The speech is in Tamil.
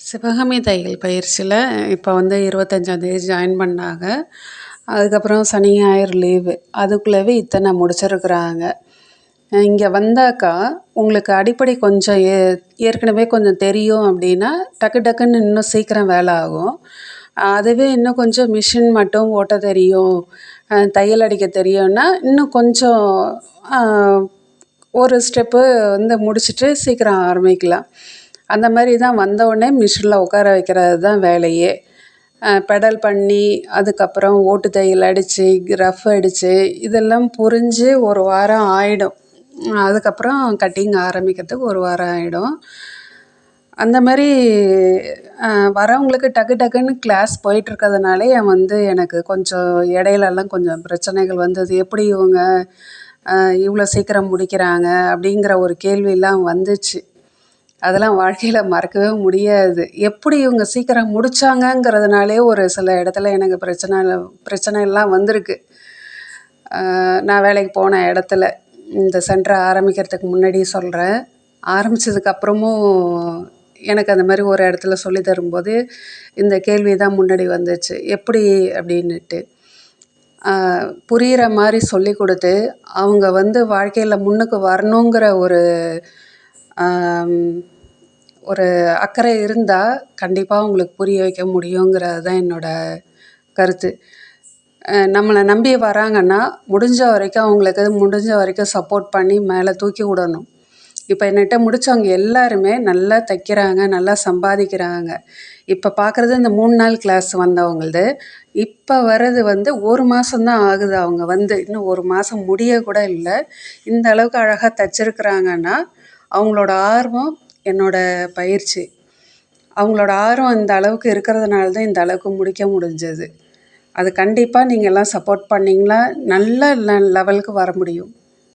சிவகாமி தையல் பயிற்சியில் இப்போ வந்து இருபத்தஞ்சாந்தேதி ஜாயின் பண்ணாங்க. அதுக்கப்புறம் சனி ஞாயிறு லீவு அதுக்குள்ளவே இத்தனை முடிச்சிருக்கிறாங்க. இங்கே வந்தாக்கா உங்களுக்கு அடிப்படை கொஞ்சம் ஏ ஏற்கனவே கொஞ்சம் தெரியும் அப்படின்னா டக்கு டக்குன்னு இன்னும் சீக்கிரம் வேலை ஆகும். அதுவே இன்னும் கொஞ்சம் மிஷின் மட்டும் ஓட்ட தெரியும் தையல் அடிக்க தெரியும்னா இன்னும் கொஞ்சம் ஒரு ஸ்டெப்பு வந்து முடிச்சுட்டு சீக்கிரம் ஆரம்பிக்கலாம். அந்த மாதிரி தான் வந்தவுடனே மிஷினில் உட்கார வைக்கிறது தான் வேலையே. பெடல் பண்ணி அதுக்கப்புறம் ஓட்டு தையல் அடித்து ரஃப் அடித்து இதெல்லாம் புரிஞ்சு ஒரு வாரம் ஆகிடும் அதுக்கப்புறம் கட்டிங் ஆரம்பிக்கிறதுக்கு ஒரு வாரம் ஆகிடும் அந்த மாதிரி வரவங்களுக்கு டக்கு டக்குன்னு கிளாஸ் போயிட்டுருக்கறதுனாலே வந்து எனக்கு கொஞ்சம் இடையிலலாம் கொஞ்சம் பிரச்சனைகள் வந்தது. எப்படி இவங்க இவ்வளோ சீக்கிரம் முடிக்கிறாங்க அப்படிங்கிற ஒரு கேள்வியெலாம் வந்துச்சு. அதெல்லாம் வாழ்க்கையில் மறக்கவே முடியாது. எப்படி இவங்க சீக்கிரம் முடித்தாங்கங்கிறதுனாலே ஒரு சில இடத்துல எனக்கு பிரச்சனை பிரச்சனை எல்லாம் வந்திருக்கு நான் வேலைக்கு போன இடத்துல இந்த சென்டரை ஆரம்பிக்கிறதுக்கு முன்னாடி சொல்கிறேன் ஆரம்பித்ததுக்கப்புறமும் எனக்கு அந்த மாதிரி ஒரு இடத்துல சொல்லி தரும்போது இந்த கேள்வி தான் முன்னாடி வந்துச்சு. எப்படி அப்படின்ட்டு புரிகிற மாதிரி சொல்லி கொடுத்து அவங்க வந்து வாழ்க்கையில் முன்னுக்கு வரணுங்கிற ஒரு ஒரு அக்கறை இருந்தால் கண்டிப்பாக அவங்களுக்கு புரிய வைக்க முடியுங்கிறது தான் என்னோடய கருத்து நம்மளை நம்பி வராங்கன்னா முடிஞ்ச வரைக்கும் அவங்களுக்கு முடிஞ்ச வரைக்கும் சப்போர்ட் பண்ணி மேலே தூக்கி விடணும். இப்போ என்கிட்ட முடித்தவங்க எல்லாருமே நல்லா தைக்கிறாங்க நல்லா சம்பாதிக்கிறாங்க. இப்போ பார்க்குறது இந்த மூணு நாள் கிளாஸ் வந்தவங்களது. இப்போ வர்றது வந்து ஒரு மாதம்தான் ஆகுது அவங்க வந்து. இன்னும் ஒரு மாதம் முடிய கூட இல்லை. இந்த அளவுக்கு அழகாக தைச்சிருக்கிறாங்கன்னா அவங்களோட ஆர்வம் என்னோடய பயிற்சி. அவங்களோட ஆர்வம் இந்த அளவுக்கு இருக்கிறதுனால தான் இந்த அளவுக்கு முடிக்க முடிஞ்சது. அது கண்டிப்பாக நீங்கள் எல்லாம் சப்போர்ட் பண்ணிங்கன்னா நல்ல லெவலுக்கு வர முடியும்.